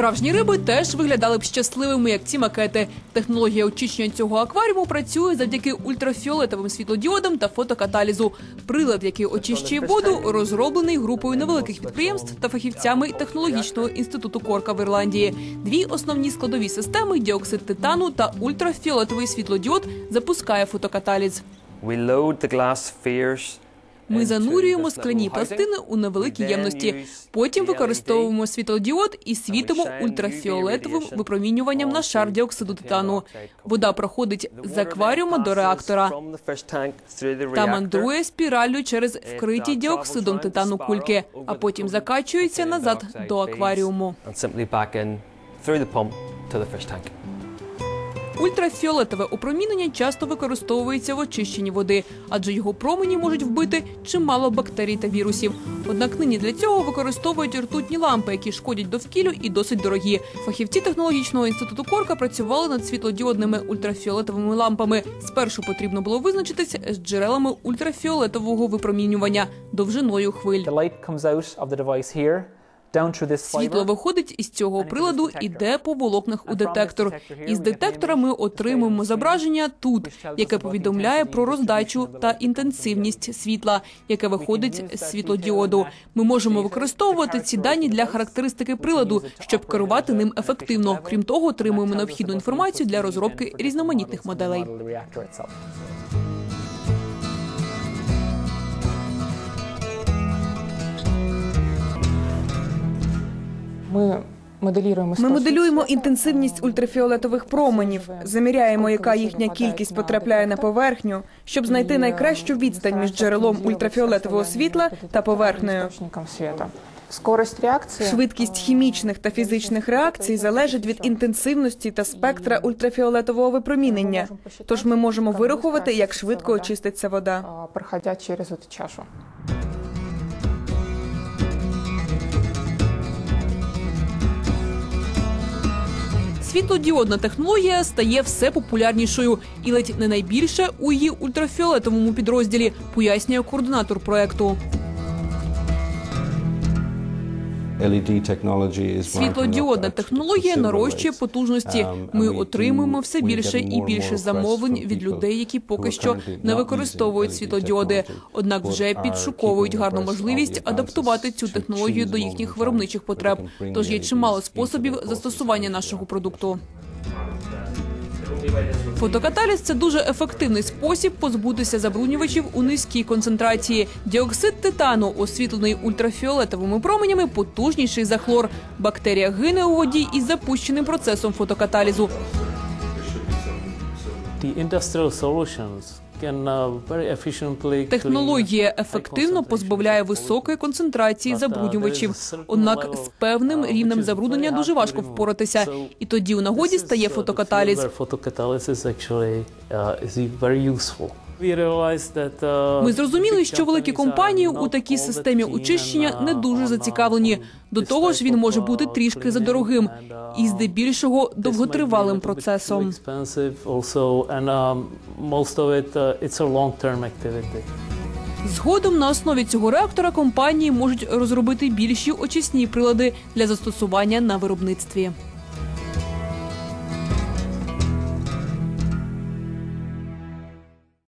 Справжні риби теж виглядали б щасливими, як ці макети. Технологія очищення цього акваріуму працює завдяки ультрафіолетовим світлодіодам та фотокаталізу. Прилад, який очищує воду, розроблений групою невеликих підприємств та фахівцями технологічного інституту Корка в Ірландії. Дві основні складові системи діоксид титану та ультрафіолетовий світлодіод запускає фотокаталіз. Ми занурюємо скляні пластини у невеликі ємності. Потім використовуємо світлодіод і світимо ультрафіолетовим випромінюванням на шар діоксиду титану. Вода проходить з акваріума до реактора та мандрує спіраллю через вкриті діоксидом титану кульки, а потім закачується назад до акваріуму. To the fish tank. Ультрафіолетове опромінення часто використовується в очищенні води, адже його промені можуть вбити чимало бактерій та вірусів. Однак нині для цього використовують ртутні лампи, які шкодять довкіллю і досить дорогі. Фахівці технологічного інституту Корка працювали над світлодіодними ультрафіолетовими лампами. Спершу потрібно було визначитися з джерелами ультрафіолетового випромінювання довжиною хвиль. Світло виходить із цього приладу, іде по волокнах у детектор. Із детектора ми отримуємо зображення тут, яке повідомляє про роздачу та інтенсивність світла, яке виходить з світлодіоду. Ми можемо використовувати ці дані для характеристики приладу, щоб керувати ним ефективно. Крім того, отримуємо необхідну інформацію для розробки різноманітних моделей. Itself. Ми моделюємо інтенсивність ультрафіолетових променів, заміряємо, яка їхня кількість потрапляє на поверхню, щоб знайти найкращу відстань між джерелом ультрафіолетового світла та поверхнею. Скорость реакції Швидкість хімічних та фізичних реакцій залежить від інтенсивності та спектра ультрафіолетового випромінення. Тож ми можемо вирахувати, як швидко очиститься вода. проходя через чашу. Світлодіодна технологія стає все популярнішою і ледь не найбільше у її ультрафіолетовому підрозділі, пояснює координатор проекту. Світлодіодна технологія нарощує потужності. Ми отримуємо все більше і більше замовлень від людей, які поки що не використовують світлодіоди. Однак вже підшуковують гарну можливість адаптувати цю технологію до їхніх виробничих потреб. Тож є чимало способів застосування нашого продукту. Фотокаталіз це дуже ефективний спосіб позбутися забруднювачів у низькій концентрації. Діоксид титану, освітлений ультрафіолетовими променями, потужніший за хлор. Бактерія гине у воді із запущеним процесом фотокаталізу. The industrial solutions uh, Технологія ефективно позбавляє високої концентрації uh, забруднювачів. Однак з певним uh, рівнем забруднення дуже важко впоратися. І тоді у нагоді стає фотокаталіз. Ми зрозуміли, що великі компанії у такій системі очищення не дуже зацікавлені. До того ж, він може бути трішки задорогим і здебільшого довготривалим процесом. Згодом на основі цього реактора компанії можуть розробити більші очисні прилади для застосування на виробництві.